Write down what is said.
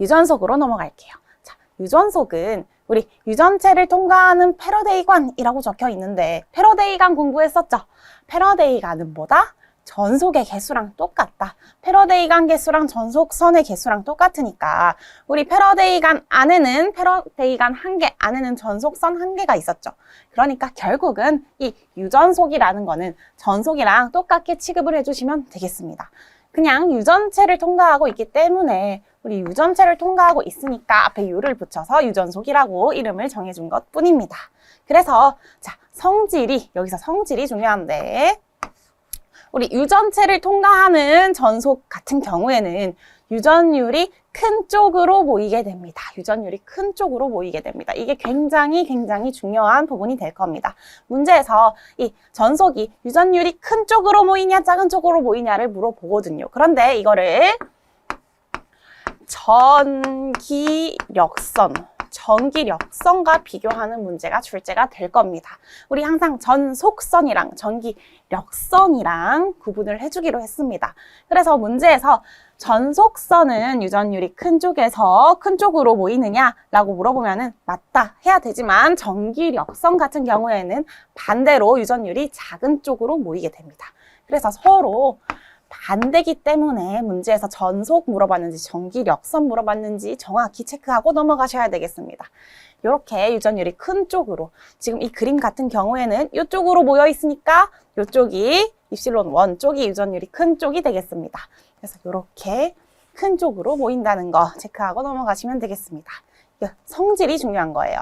유전속으로 넘어갈게요. 자, 유전속은 우리 유전체를 통과하는 패러데이관이라고 적혀 있는데 패러데이관 공부했었죠? 패러데이관은 뭐다? 전속의 개수랑 똑같다. 패러데이간 개수랑 전속선의 개수랑 똑같으니까 우리 패러데이간 안에는 패러데이간 한 개, 안에는 전속선 한 개가 있었죠. 그러니까 결국은 이 유전속이라는 거는 전속이랑 똑같게 취급을 해주시면 되겠습니다. 그냥 유전체를 통과하고 있기 때문에 우리 유전체를 통과하고 있으니까 앞에 유를 붙여서 유전속이라고 이름을 정해준 것 뿐입니다. 그래서 자 성질이 여기서 성질이 중요한데 우리 유전체를 통과하는 전속 같은 경우에는 유전율이 큰 쪽으로 모이게 됩니다. 유전율이 큰 쪽으로 모이게 됩니다. 이게 굉장히 굉장히 중요한 부분이 될 겁니다. 문제에서 이 전속이 유전율이 큰 쪽으로 모이냐 작은 쪽으로 모이냐를 물어보거든요. 그런데 이거를 전기력선 전기력선과 비교하는 문제가 출제가 될 겁니다. 우리 항상 전속선이랑 전기력선이랑 구분을 해주기로 했습니다. 그래서 문제에서 전속선은 유전율이 큰 쪽에서 큰 쪽으로 모이느냐라고 물어보면은 맞다 해야 되지만 전기력선 같은 경우에는 반대로 유전율이 작은 쪽으로 모이게 됩니다. 그래서 서로 반대기 때문에 문제에서 전속 물어봤는지 전기력선 물어봤는지 정확히 체크하고 넘어가셔야 되겠습니다. 이렇게 유전율이 큰 쪽으로 지금 이 그림 같은 경우에는 이쪽으로 모여 있으니까 이쪽이 입실론 원 쪽이 유전율이 큰 쪽이 되겠습니다. 그래서 이렇게 큰 쪽으로 모인다는 거 체크하고 넘어가시면 되겠습니다. 성질이 중요한 거예요.